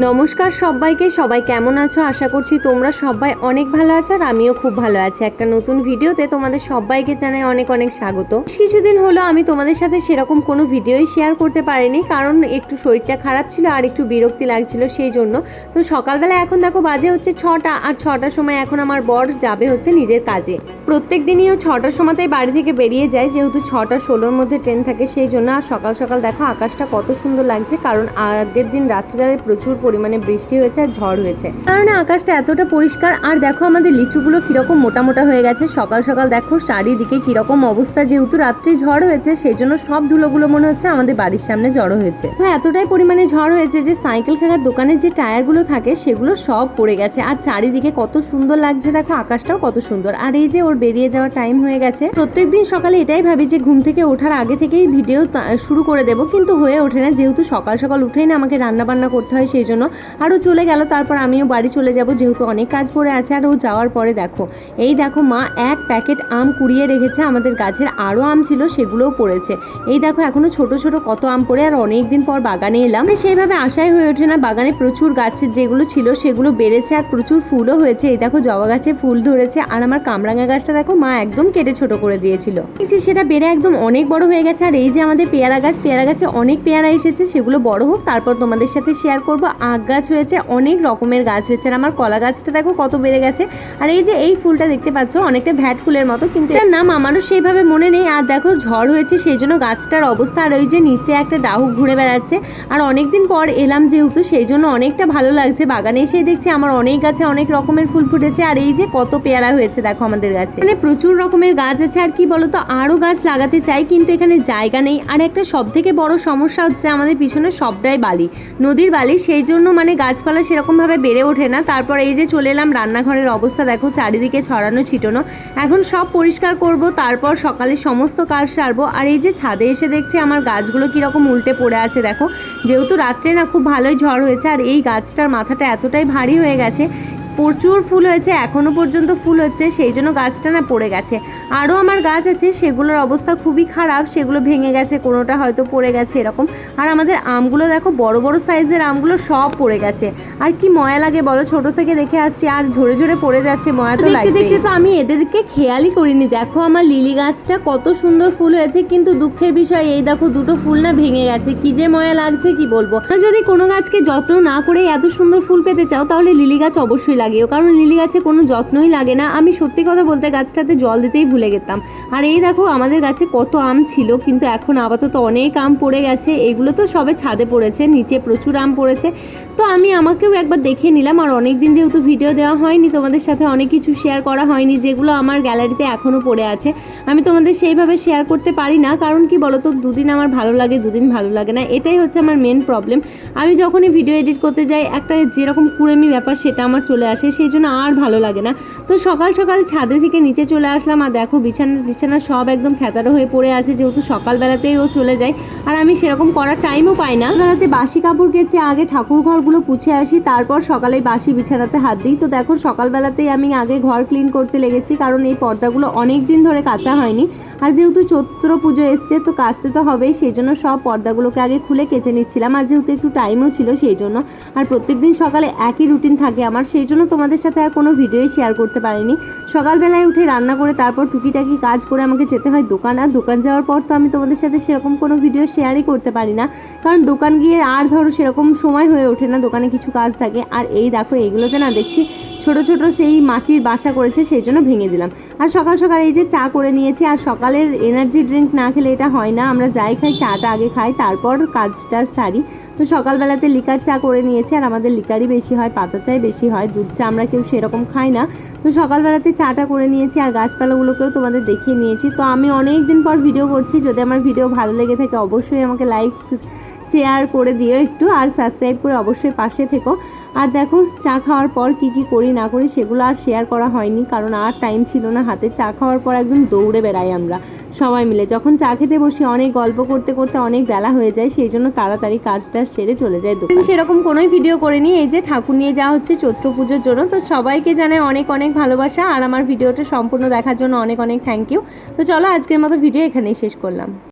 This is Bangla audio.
নমস্কার সবাইকে, সবাই কেমন আছো? আশা করছি তোমরা সবাই অনেক ভালো আছো আর আমিও খুব ভালো আছি। একটা নতুন ভিডিওতে তোমাদের সবাইকে জানাই অনেক অনেক স্বাগত। কিছুদিন হলো আমি তোমাদের সাথে সেরকম কোনো ভিডিওই শেয়ার করতে পারিনি, কারণ একটু শরীরটা খারাপ ছিল আর একটু বিরক্তি লাগছিল সেই জন্য। তো সকালবেলা এখন দেখো বাজে হচ্ছে ছটা, আর ছটার সময় এখন আমার বর যাবে হচ্ছে নিজের কাজে। প্রত্যেক দিনই ও ছটার সময়তেই বাড়ি থেকে বেরিয়ে যায়, যেহেতু ছটা ষোলোর মধ্যে ট্রেন থাকে সেই জন্য। আর সকাল সকাল দেখো আকাশটা কত সুন্দর লাগছে, কারণ আগের দিন রাত্রিবেলায় প্রচুর পরিমাণে বৃষ্টি হয়েছে আর ঝড় হয়েছে। কারণ আকাশটা এতটা পরিষ্কার, আর দেখো আমাদের লিচুগুলো কীরকম মোটা মোটা হয়ে গেছে। সকাল সকাল দেখো চারিদিকে কীরকম অবস্থা, যেহেতু রাত্রি ঝড় হয়েছে, সেই জন্য সব ধুলোগুলো মনে হচ্ছে আমাদের বাড়ির সামনে জড়ো হয়েছে। তো এতটাই পরিমাণে ঝড় হয়েছে যে সাইকেল খেলার দোকানে যে টায়ারগুলো থাকে, সেগুলো সব পড়ে গেছে। আর চারিদিকে কত সুন্দর লাগছে, দেখো আকাশটাও কত সুন্দর। আর এই যে ওর বেরিয়ে যাওয়ার টাইম হয়ে গেছে। প্রত্যেকদিন সকালে এটাই ভাবি যে ঘুম থেকে ওঠার আগে থেকেই ভিডিও শুরু করে দেবো, কিন্তু হয়ে ওঠে না। যেহেতু সকাল সকাল উঠেই না আমাকে রান্না বান্না করতে হয়, সেই জন্য। আরও চলে গেল, তারপর আমিও বাড়ি চলে যাব, যেহেতু অনেক কাজ পড়ে আছে আর ও যাওয়ার পরে দেখো। এই দেখো মা, এক প্যাকেট আম কুড়িয়ে রেখেছে, আমাদের গাছের আরও আম ছিল, সেগুলোও পড়েছে। এই দেখো এখনও ছোট ছোট কত আম পড়ে, আর অনেক দিন পর বাগানে এলাম। মানে সেইভাবে আশাই হয়ে ওঠে না, বাগানে প্রচুর গাছের যেগুলো ছিল, সেগুলো বেড়েছে আর প্রচুর ফুলও হয়েছে। এই দেখো, জবা গাছে ফুল ধরেছে, আর আমার কামরাঙা গাছটা দেখো, মা একদম কেটে ছোট করে দিয়েছিল। সেটা বেড়ে একদম অনেক বড় হয়ে গেছে, আর এই যে আমাদের পেয়ারা গাছ, পেয়ারা গাছে অনেক পেয়ারা এসেছে, সেগুলো বড় হোক, তারপর তোমাদের সাথে শেয়ার করব। আখ গাছ হয়েছে, অনেক রকমের গাছ হয়েছে। আর আমার কলা গাছটা দেখো কত বেড়ে গেছে। আর এই যে এই ফুলটা দেখতে পাচ্ছ, অনেকটা ভ্যাট ফুলের মতো, কিন্তু এটার নাম আমারও সেইভাবে মনে নেই। আর দেখো ঝড় হয়েছে, সেই জন্য গাছটার অবস্থা। আর ওই যে নিচে একটা ডাহুক ঘুরে বেড়াচ্ছে। আর অনেকদিন পর এলাম যেহেতু, সেই জন্য অনেকটা ভালো লাগছে। বাগানে এসে দেখছি আমার অনেক গাছে অনেক রকমের ফুল ফুটেছে। আর এই যে কত পেয়ারা হয়েছে দেখো আমাদের গাছে। মানে প্রচুর রকমের গাছ আছে। আর কি বলতো, আরও গাছ লাগাতে চাই, কিন্তু এখানে জায়গা নেই। আর একটা সব থেকে বড় সমস্যা হচ্ছে আমাদের পিছনে সবটাই বালি। নদীর বালি, সেই জন্য মানে গাছপালা সেরকমভাবে বেড়ে ওঠে না। তারপর এই যে চলে এলাম রান্নাঘরের অবস্থা, দেখো চারিদিকে ছড়ানো, ছিটোনো। এখন সব পরিষ্কার করব, তারপর সকালে সমস্ত কাজ সারবো। আর এই যে ছাদে এসে দেখছি আমার গাছগুলো কীরকম উল্টে পড়ে আছে, দেখো। যেহেতু রাত্রে না খুব ভালোই ঝড় হয়েছে, আর এই গাছটার মাথাটা এতটাই ভারী হয়ে গেছে প্রচুর ফুল হয়েছে এখনও পর্যন্ত ফুল হচ্ছে সেই জন্য গাছটা না পড়ে গেছে। আরও আমার গাছ আছে সেগুলোর অবস্থা খুবই খারাপ সেগুলো ভেঙে গেছে কোনোটা হয়তো পড়ে গেছে এরকম। আর আমাদের আমগুলো দেখো বড় বড় সাইজের আমগুলো সব পড়ে গেছে। আর কি ময়া লাগে বলো ছোট থেকে দেখে আসছি আর ঝরে ঝরে পড়ে যাচ্ছে ময়া তো দেখতে দেখতে তো আমি এদেরকে খেয়ালই করিনি। দেখো আমার লিলি গাছটা কত সুন্দর ফুল হয়েছে কিন্তু দুঃখের বিষয় এই দেখো দুটো ফুল না ভেঙে গেছে। কি যে ময়া লাগছে কি বলব? যদি কোনো গাছকে যত্ন না করে এত সুন্দর ফুল পেতে চাও তাহলে লিলি গাছ অবশ্যই লাগিও। কারণ লিলি গাছে কোনো যত্নই লাগে না। আমি সত্যি কথা বলতে গাছটাতে জল দিতেই ভুলে গেতাম। আর এই দেখো, আমাদের গাছে কত আম ছিল, কিন্তু এখন আপাতত অনেক আম পড়ে গেছে। এগুলো তো সবে ছাদে পড়েছে, নিচে প্রচুর আম পড়েছে। তো আমি আমাকেও একবার দেখে নিলাম। আর অনেক দিন যেহেতু ভিডিও দেওয়া হয়নি, তোমাদের সাথে অনেক কিছু শেয়ার করা হয়নি, যেগুলো আমার গ্যালারিতে এখনও পড়ে আছে। আমি তোমাদের সেইভাবে শেয়ার করতে পারি না। কারণ কি বলতো, দুদিন আমার ভালো লাগে, দুদিন ভালো লাগে না। এটাই হচ্ছে আমার মেন প্রবলেম আমি যখনই ভিডিও এডিট করতে যাই, একটা যেরকম কুড়েমি ব্যাপার, সেটা আমার চলে আসে, সেই জন্য আর ভালো লাগে না। তো সকাল সকাল ছাদে থেকে নিচে চলে আসলাম আর দেখো বিছানা বিছানা সব একদম খেতারো হয়ে পড়ে আছে, যেহেতু সকালবেলাতেই ও চলে যায়। আর আমি সেরকম করার টাইমও পাই না। বেলাতে বাসি কাপড় কেচে আগে ঠাকুর ঘরগুলো পুছে আসি, তারপর সকালে বাসি বিছানাতে হাত দিই। তো দেখো সকালবেলাতেই আমি আগে ঘর ক্লিন করতে লেগেছি, কারণ এই পর্দাগুলো অনেক দিন ধরে কাচা হয়নি। আর যেহেতু চৈত্র পুজো এসছে, তো কাচতে তো হবেই, সেই জন্য সব পর্দাগুলোকে আগে খুলে কেচে নিচ্ছিলাম। আর যেহেতু একটু টাইমও ছিল, সেই জন্য। আর প্রত্যেকদিন সকালে একই রুটিন থাকে আমার, সেই জন্য তোমাদের সাথে আর কোনো ভিডিওই শেয়ার করতে পারিনি। সকালবেলায় উঠে রান্না করে তারপর টুকিটাকি কাজ করে আমাকে যেতে হয় দোকান, আর দোকান যাওয়ার পর তো আমি তোমাদের সাথে সেরকম কোনো ভিডিও শেয়ারই করতে পারি না। কারণ দোকান গিয়ে আর ধরো সেরকম সময় হয়ে ওঠে না, দোকানে কিছু কাজ থাকে। আর এই দেখো এইগুলোতে না দেখছি ছোট ছোট সেই মাটির বাসা করেছে, সেই জন্য ভেঙে দিলাম। আর সকাল সকাল এই যে চা করে নিয়েছি, আর সকালের এনার্জি ড্রিঙ্ক না খেলে এটা হয় না। আমরা যাই খাই, চাটা আগে খাই, তারপর কাজটা সারি। তো সকালবেলাতে লিকার চা করে নিয়েছি, আর আমাদের লিকারই বেশি হয়, পাতা চাই বেশি হয়, দুধ চা আমরা কেউ সেরকম খাই না। তো সকালবেলাতে চাটা করে নিয়েছি, আর গাছপালাগুলোকেও তোমাদের দেখিয়ে নিয়েছি। তো আমি অনেক দিন পর ভিডিও করছি, যদি আমার ভিডিও ভালো লেগে থাকে, অবশ্যই আমাকে লাইক শেয়ার করে দিও একটু আর সাবস্ক্রাইব করে অবশ্যই পাশে থেকো। আর দেখো, চা খাওয়ার পর কি কি করি না করি সেগুলো আর শেয়ার করা হয়নি, কারণ আর টাইম ছিল না হাতে। চা খাওয়ার পর একদম দৌড়ে বেড়াই আমরা সবাই মিলে। যখন চা খেতে বসি, অনেক গল্প করতে করতে অনেক বেলা হয়ে যায়, সেই জন্য তাড়াতাড়ি কাজটা সেরে চলে যায় দোকান। সেরকম কোনোই ভিডিও করিনি, এই যে ঠাকুর নিয়ে যাওয়া হচ্ছে চৈত্র পুজোর জন্য। তো সবাইকে জানায় অনেক অনেক ভালোবাসা, আর আমার ভিডিওটা সম্পূর্ণ দেখার জন্য অনেক অনেক থ্যাংক ইউ তো চলো, আজকের মতো ভিডিও এখানেই শেষ করলাম।